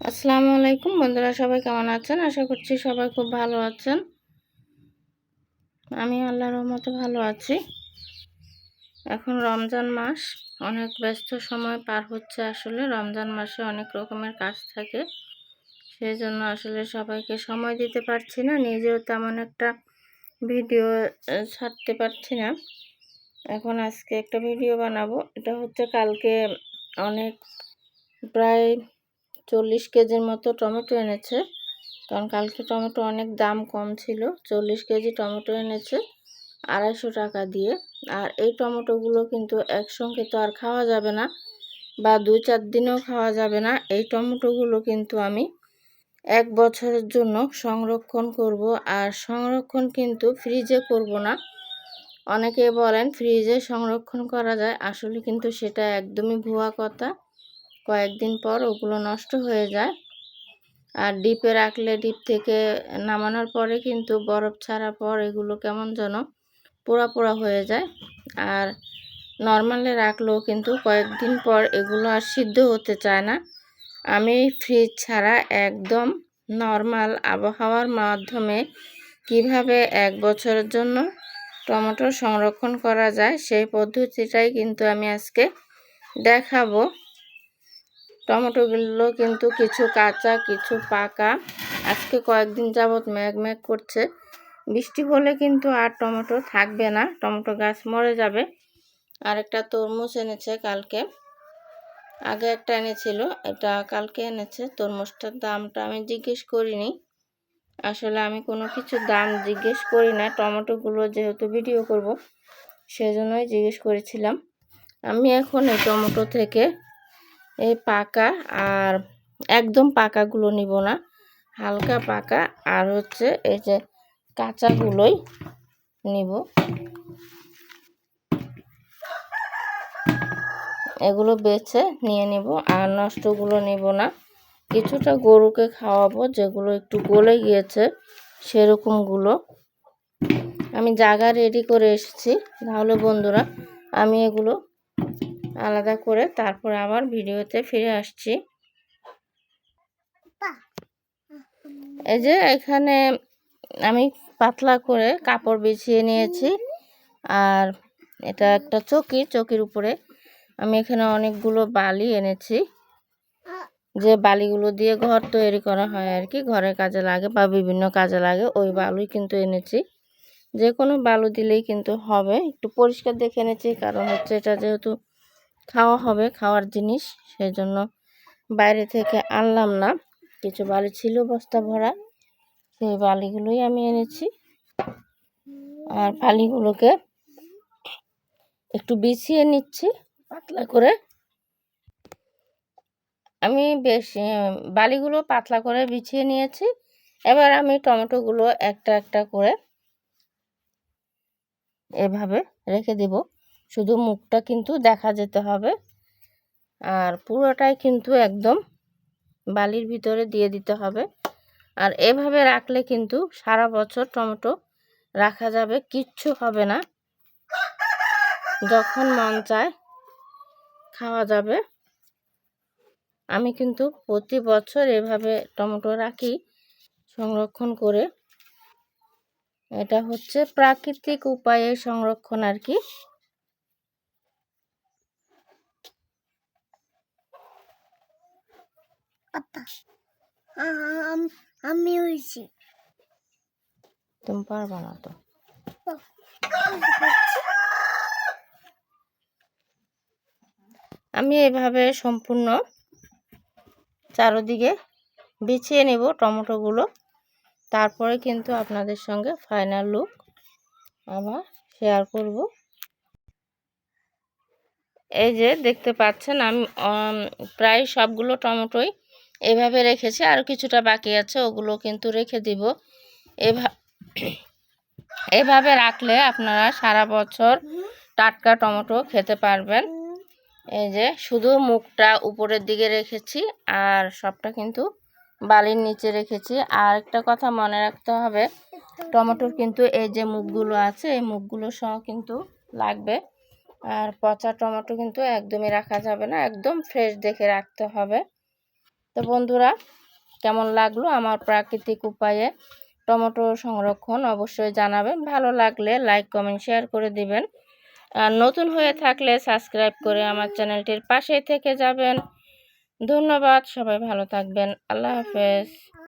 আসসালামু আলাইকুম বন্ধুরা, সবাই কেমন আছেন? আশা করছি সবাই খুব ভালো আছেন। আমি আল্লাহর রহমতে ভালো আছি। এখন রমজান মাস, অনেক ব্যস্ত সময় পার হচ্ছে আসলে। রমজান মাসে অনেক রকমের কাজ থাকে সেই জন্য আসলে সবাইকে সময় দিতে পারছি না। নিজেও তেমন একটা ভিডিও ছাড়তে পারছি না। এখন আজকে একটা ভিডিও বানাবো। এটা হচ্ছে কালকে অনেক, প্রায় চল্লিশ কেজির মতো টমেটো এনেছে। কারণ কালকে টমেটো অনেক দাম কম ছিল। চল্লিশ কেজি টমেটো এনেছে আড়াইশো টাকা দিয়ে। আর এই টমেটোগুলো কিন্তু একসঙ্গে তো আর খাওয়া যাবে না বা দুই চার দিনেও খাওয়া যাবে না। এই টমেটোগুলো কিন্তু আমি এক বছরের জন্য সংরক্ষণ করব। আর সংরক্ষণ কিন্তু ফ্রিজে করব না। অনেকে বলেন ফ্রিজে সংরক্ষণ করা যায়। আসলে কিন্তু সেটা একদমই ভুয়া কথা। কয়েকদিন পর ওগুলো নষ্ট হয়ে যায়। আর ডিপে রাখলে ডিপ থেকে নামানোর পরে কিন্তু বরফ ছাড়ার পর এগুলো কেমন যেন পোড়া পোড়া হয়ে যায়। আর নর্মালে রাখলেও কিন্তু কয়েকদিন পর এগুলো আর সিদ্ধ হতে চায় না। আমি ফ্রিজ ছাড়া একদম নর্মাল আবহাওয়ার মাধ্যমে কীভাবে এক বছরের জন্য টমেটো সংরক্ষণ করা যায় সেই পদ্ধতিটাই কিন্তু আমি আজকে দেখাবো। টমেটোগুলো কিন্তু কিছু কাঁচা, কিছু পাকা। আজকে কয়েকদিন যাবৎ ম্যাগ ম্যাগ করছে। বৃষ্টি হলে কিন্তু আর টমেটো থাকবে না, টমেটো গাছ মরে যাবে। আর একটা তরমুজ এনেছে কালকে। আগে একটা এনেছিল, এটা কালকে এনেছে। তরমুজটার দামটা আমি জিজ্ঞেস করিনি। আসলে আমি কোনো কিছু দাম জিজ্ঞেস করি না, টমেটোগুলো যেহেতু ভিডিও করব, সেজন্যই জিজ্ঞেস করেছিলাম। আমি এখন এই টমেটো থেকে এই পাকা আর একদম পাকাগুলো নিব না, হালকা পাকা। আর হচ্ছে এই যে কাঁচাগুলোই নিব। এগুলো বেছে নিয়ে নিব, আর নষ্টগুলো নিব না। কিছুটা গরুকে খাওয়াবো, যেগুলো একটু গলে গিয়েছে সেরকমগুলো। আমি জায়গা রেডি করে এসেছি। তাহলে বন্ধুরা, আমি এগুলো আলাদা করে তারপর আবার ভিডিওতে ফিরে আসছি। এই যে এখানে আমি পাতলা করে কাপড় বিছিয়ে নিয়েছি। আর এটা একটা চকি চকির উপরে আমি এখানে অনেকগুলো বালি এনেছি। যে বালিগুলো দিয়ে ঘর তৈরি করা হয় আর কি ঘরের কাজে লাগে বা বিভিন্ন কাজে লাগে ওই বালুই কিন্তু এনেছি। যে কোনো বালু দিলেই কিন্তু হবে। একটু পরিষ্কার দেখে এনেছি কারণ হচ্ছে এটা যেহেতু খাওয়া হবে, খাওয়ার জিনিস। সেই জন্য বাইরে থেকে আনলাম না। কিছু বালি ছিল বস্তা ভরা। সেই বালিগুলোই আমি এনেছি। আর বালিগুলোকে একটু বিছিয়ে নিচ্ছি। পাতলা করে। আমি বেশ বালিগুলো পাতলা করে বিছিয়ে নিয়েছি। এবার আমি টমেটোগুলো একটা একটা করে এভাবে রেখে দেব। শুধু মুখটা কিন্তু দেখা যেতে হবে। আর পুরোটাই কিন্তু একদম বালির ভিতরে দিয়ে দিতে হবে। আর এভাবে রাখলে কিন্তু সারা বছর টমেটো রাখা যাবে, কিচ্ছু হবে না। যখন মন চায় খাওয়া যাবে। আমি কিন্তু প্রতি বছর এভাবে টমেটো রাখি সংরক্ষণ করে। এটা হচ্ছে প্রাকৃতিক উপায়ে সংরক্ষণ আর কি। আমি হয়েছি তুমি পারবা না তো। আমি এভাবে সম্পূর্ণ চারোদিকে বিছিয়ে নেব টমেটোগুলো। তারপরে কিন্তু আপনাদের সঙ্গে ফাইনাল লুক আবার শেয়ার করব। এই যে দেখতে পাচ্ছেন আমি, প্রায় সবগুলো টমেটোই এভাবে রেখেছি, আর কিছুটা বাকি আছে, ওগুলো কিন্তু রেখে দিব। এভাবে রাখলে আপনারা সারা বছর টাটকা টমেটো খেতে পারবেন। এই যে, শুধু মুখটা উপরের দিকে রেখেছি, আর সবটা কিন্তু বালির নিচে রেখেছি। আর একটা কথা মনে রাখতে হবে, টমেটোর কিন্তু এই যে মুখগুলো আছে, এই মুখগুলো সহ কিন্তু লাগবে। আর পচা টমেটো কিন্তু একদমই রাখা যাবে না, একদম ফ্রেশ দেখে রাখতে হবে। তো বন্ধুরা, কেমন লাগল আমার প্রাকৃতিক উপায়ে টমেটো সংরক্ষণ অবশ্যই জানাবেন। ভালো লাগলে লাইক, কমেন্ট, শেয়ার করে দিবেন। আর নতুন হয়ে থাকলে সাবস্ক্রাইব করে আমার চ্যানেলটির পাশে থেকে যাবেন। ধন্যবাদ, সবাই ভালো থাকবেন। আল্লাহ হাফেজ।